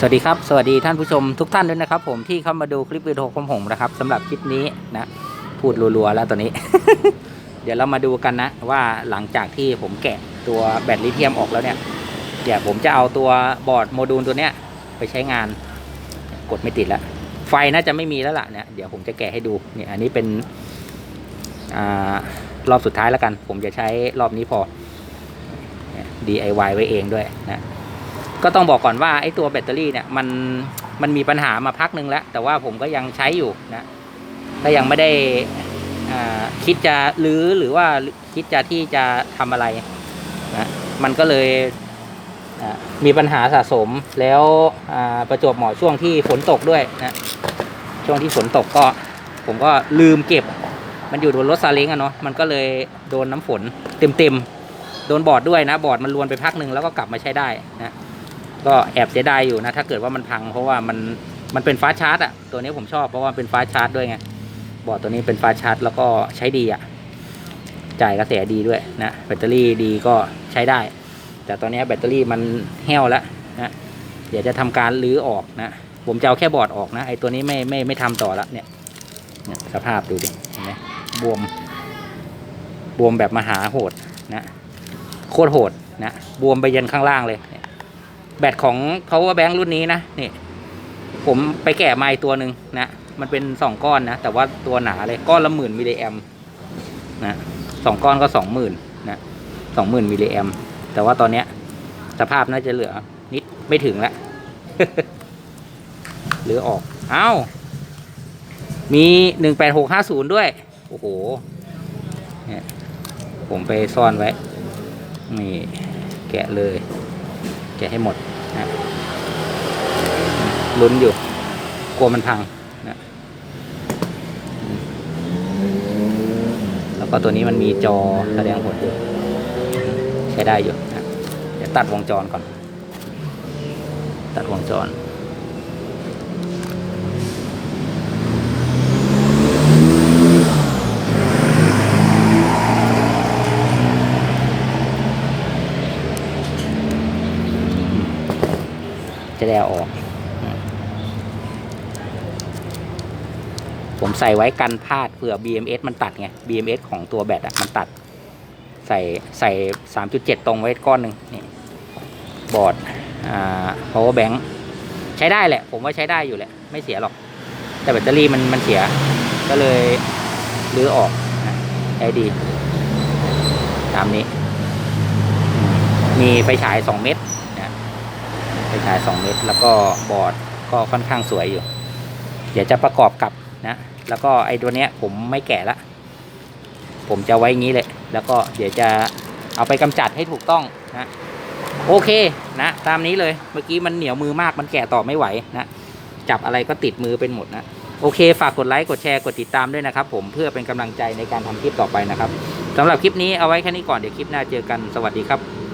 สวัสดีครับ สวัสดีท่านผู้ชมทุกท่านด้วยนะครับ ผมที่เข้ามาดูคลิปวิดีโอของผมนะครับสำหรับคลิปนี้นะ พูดรัวๆแล้วตอนนี้ เดี๋ยวเรามาดูกันนะ ว่าหลังจากที่ผมแกะตัวแบตลิเธียมออกแล้วเนี่ยเดี๋ยวผมจะเอาตัวบอร์ดโมดูลตัวเนี้ยไปใช้งานกดไม่ติดแล้วไฟน่าจะไม่มีแล้วล่ะเนี่ยเดี๋ยวผมจะแกะให้ดูเนี่ยอันนี้เป็นอรอบสุดท้ายแล้วกัน ผมจะใช้รอบนี้พอ DIY ไว้เองด้วยนะ ก็ต้องบอกก่อนว่าไอ้ตัวแบตเตอรี่เนี่ยมันมันมีปัญหามาพักหนึ่งแล้ว แต่ว่าผมก็ยังใช้อยู่นะก็ยังไม่ได้อ่าคิดจะรื้อหรือว่าคิดจะที่จะทำอะไรนะมันก็เลยอ่ามีปัญหาสะสมแล้วอ่าประจวบเหมาะช่วงที่ฝนตกด้วยนะช่วงที่ฝนตกก็ผมก็ลืมเก็บ มันอยู่บนรถซาเล้งอะเนาะมันก็เลยโดนน้ำฝนเต็มๆโดนบอดด้วยนะ บอดมันรวนไปพักหนึ่งแล้วก็กลับมาใช้ได้นะ ก็แอบเสียดายอยู่นะ ถ้าเกิดว่ามันพังเพราะว่ามันมันเป็นฟ้าชาร์จอะตัวนี้ผมชอบเพราะว่าเป็นฟ้าชาร์จด้วยไงบอร์ดตัวนี้เป็นฟ้าชาร์จแล้วก็ใช้ดีอะจ่ายกระแสดีด้วยนะแบตเตอรี่ดีก็ใช้ได้ แต่ตอนนี้แบตเตอรี่มันแห้วแล้วนะเดี๋ยวจะทำการรื้อออกนะ ผมจะเอาแค่บอร์ดออกนะไอตัวนี้ไม่ไม่ไม่ทำต่อละเนี่ยเนี่ยสภาพดูดิเห็นไหมบวม บวมแบบมหาโหดนะโคตรโหดนะบวมไปยันข้างล่างเลย แบตของ power bank รุ่นนี้นะนี่ ผมไปแกะมาอีกตัวหนึ่งนะมันเป็นสองก้อนนะ แต่ว่าตัวหนาเลยก้อนละหมื่นมิลลิแอมนะสองก้อนก็สองหมื่นนะสองหมื่นมิลลิแอมแต่ว่าตอนเนี้ย สภาพน่าจะเหลือ นิดไม่ถึงละเหลือออกอ้าวมีหนึ่งแปดหกห้าศูนย์ด้วย โอ้โหเนี่ยผมไปซ่อนไว้ นี่ แกะเลย แกะให้หมดนะลุ้นอยู่ กลัวมันพังนะแล้วก็ตัวนี้มันมีจอแสดงผลอยู่ใช้ได้อยู่นะเดี๋ยวตัดวงจรก่อน ตัดวงจร จะได้ออก ผมใส่ไว้กันพลาดเผื่อ BMS มันตัดไง BMS ของตัวแบตอะมันตัด ใส่ใส่สามจุดเจ็ดตรงไว้ก้อนหนึ่งนี่บอร์ดอ่า power bank ใช้ได้แหละ ผมว่าใช้ได้อยู่แหละ ไม่เสียหรอก แต่แบตเตอรี่มันมันเสีย ก็เลยรื้อออกใช้ดี ตามนี้ มีไฟฉายสองเม็ด ฉาย2เมตร แล้วก็บอร์ดก็ค่อนข้างสวยอยู่ เดี๋ยวจะประกอบกับนะ แล้วก็ไอ้ตัวเนี้ยผมไม่แกะละ ผมจะไว้งี้เลย แล้วก็เดี๋ยวจะเอาไปกำจัดให้ถูกต้องนะโอเคนะตามนี้เลยเมื่อกี้มันเหนียวมือมากมันแกะต่อไม่ไหวนะจับอะไรก็ติดมือเป็นหมดนะโอเค ฝากกดไลค์กดแชร์กดติดตามด้วยนะครับผมเพื่อเป็นกำลังใจในการทำคลิปต่อไปนะครับสำหรับคลิปนี้เอาไว้แค่นี้ก่อนเดี๋ยวคลิปหน้าเจอกันสวัสดีครับ